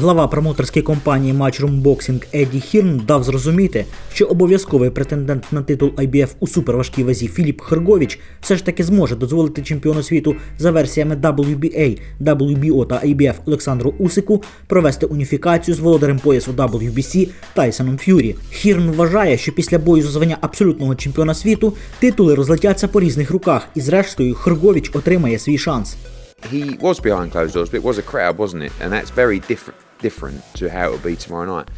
Глава промоутерської компанії Matchroom Boxing Еді Хірн дав зрозуміти, що обов'язковий претендент на титул IBF у суперважкій вазі Філіп Херговіч все ж таки зможе дозволити чемпіону світу за версіями WBA, WBO та IBF Олександру Усику провести уніфікацію з володарем поясу WBC Тайсоном Ф'юрі. Хірн вважає, що після бою за звання абсолютного чемпіона світу титули розлетяться по різних руках, і зрештою Херговіч отримає свій шанс. he was behind closed doors, but it was a crowd, wasn't it? And that's very different different to how it will be tomorrow night.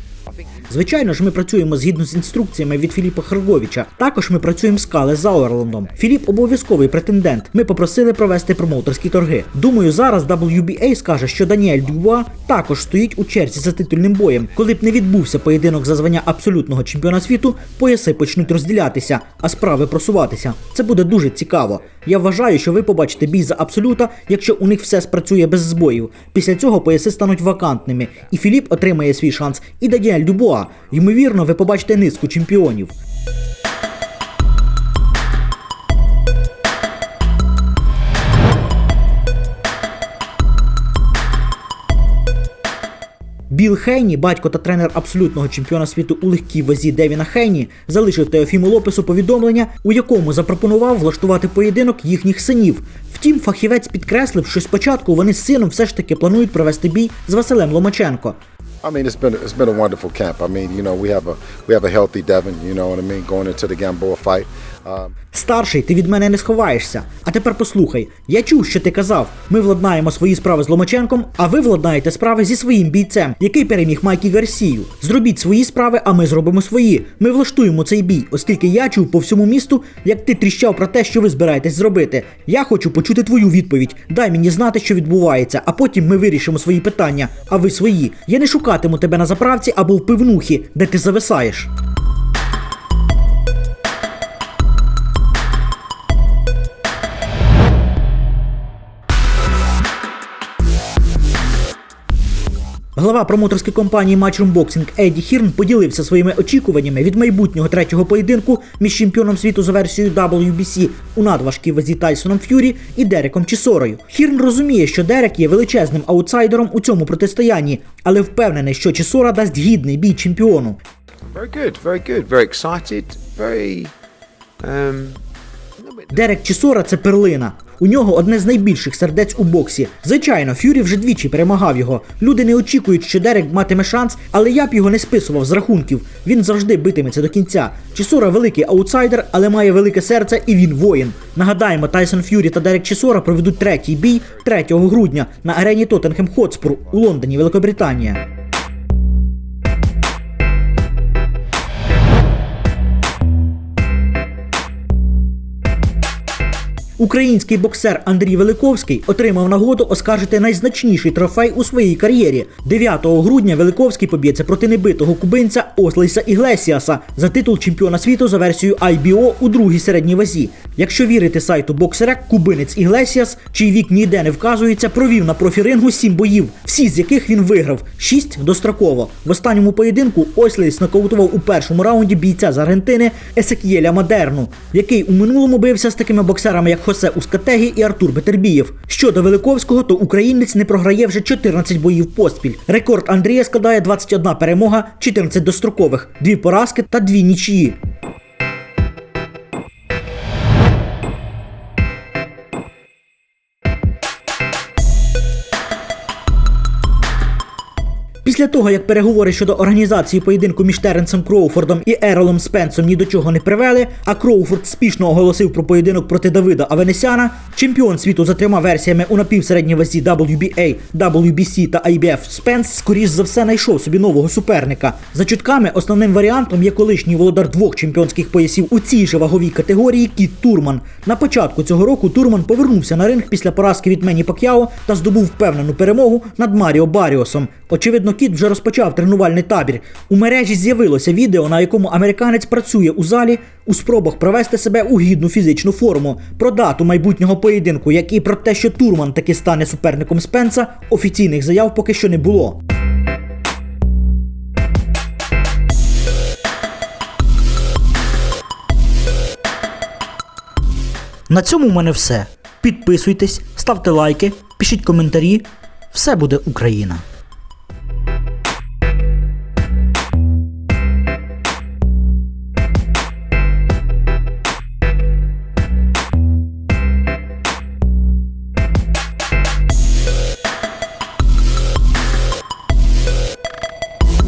Звичайно ж, ми працюємо згідно з інструкціями від Філіпа Харговича. Також ми працюємо з Кале Зауерландом. Філіп обов'язковий претендент. Ми попросили провести промоутерські торги. Думаю, зараз WBA скаже, що Даніель Дюбуа також стоїть у черзі за титульним боєм. Коли б не відбувся поєдинок за звання абсолютного чемпіона світу, пояси почнуть розділятися, а справи просуватися. Це буде дуже цікаво. Я вважаю, що ви побачите бій за абсолюта, якщо у них все спрацює без збоїв. Після цього пояси стануть вакантними, і Філіп отримає свій шанс, і Даніель Дюбуа. Ймовірно, ви побачите низку чемпіонів. Біл Хейні, батько та тренер абсолютного чемпіона світу у легкій вазі Девіна Хейні, залишив Теофіму Лопесу повідомлення, у якому запропонував влаштувати поєдинок їхніх синів. Втім, фахівець підкреслив, що спочатку вони з сином все ж таки планують провести бій з Василем Ломаченко. I mean, it's been it's been a wonderful camp. I mean, you know, we have a we have a healthy Devin. You know what I mean, going into the Gamboa fight. Старший, ти від мене не сховаєшся. А тепер послухай, я чув, що ти казав. Ми владнаємо свої справи з Ломаченком, а ви владнаєте справи зі своїм бійцем, який переміг Майкі Гарсію. Зробіть свої справи, а ми зробимо свої. Ми влаштуємо цей бій, оскільки я чув по всьому місту, як ти тріщав про те, що ви збираєтесь зробити. Я хочу почути твою відповідь. Дай мені знати, що відбувається, а потім ми вирішимо свої питання, а ви свої. Я не шукатиму тебе на заправці або в пивнухі, де ти зависаєш. Глава промоутерської компанії Matchroom Boxing Еді Хірн поділився своїми очікуваннями від майбутнього третього поєдинку між чемпіоном світу за версією WBC у надважкій вазі Тайсоном Ф'юрі і Дереком Чісорою. Хірн розуміє, що Дерек є величезним аутсайдером у цьому протистоянні, але впевнений, що Чісора дасть гідний бій чемпіону. very good, very good, very excited, very. Um, Дерек Чісора це перлина. У нього одне з найбільших сердець у боксі. Звичайно, Ф'юрі вже двічі перемагав його. Люди не очікують, що Дерек матиме шанс, але я б його не списував з рахунків. Він завжди битиметься до кінця. Чісора великий аутсайдер, але має велике серце і він воїн. Нагадаємо, Тайсон Ф'юрі та Дерек Чісора проведуть третій бій 3 грудня на арені Тоттенхем Хотспур у Лондоні, Великобританія. Український боксер Андрій Великовський отримав нагоду оскаржити найзначніший трофей у своїй кар'єрі. 9 грудня Великовський поб'ється проти небитого кубинця Ослейса Іглесіаса за титул чемпіона світу за версією IBO у другій середній вазі. Якщо вірити сайту боксера, кубинець Іглесіас, чий вік ніде не вказується, провів на профірингу 7 боїв, всі з яких він виграв, 6 достроково. В останньому поєдинку Ослейс нокаутував у першому раунді бійця з Аргентини Есекієля Мадерну, який у минулому бився з такими боксерами, як Хосе Ускатегі і Артур Бетербієв. Щодо Великовського, то українець не програє вже 14 боїв поспіль. Рекорд Андрія складає 21 перемога, 14 дострокових, 2 поразки та 2 нічиї. Після того, як переговори щодо організації поєдинку між Теренсом Кроуфордом і Еролом Спенсом ні до чого не привели, а Кроуфорд спішно оголосив про поєдинок проти Давида Авенесяна, чемпіон світу за трьома версіями у напівсередній вазі WBA, WBC та IBF Спенс, скоріш за все, знайшов собі нового суперника. За чутками, основним варіантом є колишній володар двох чемпіонських поясів у цій же ваговій категорії Кіт Турман. На початку цього року Турман повернувся на ринг після поразки від Мені Пак'яо та здобув впевнену перемогу над Маріо Баріосом. Очевидно, Кіт вже розпочав тренувальний табір. У мережі з'явилося відео, на якому американець працює у залі у спробах привести себе у гідну фізичну форму. Про дату майбутнього поєдинку, як і про те, що Турман таки стане суперником Спенса, офіційних заяв поки що не було. На цьому в мене все. Підписуйтесь, ставте лайки, пишіть коментарі. Все буде Україна!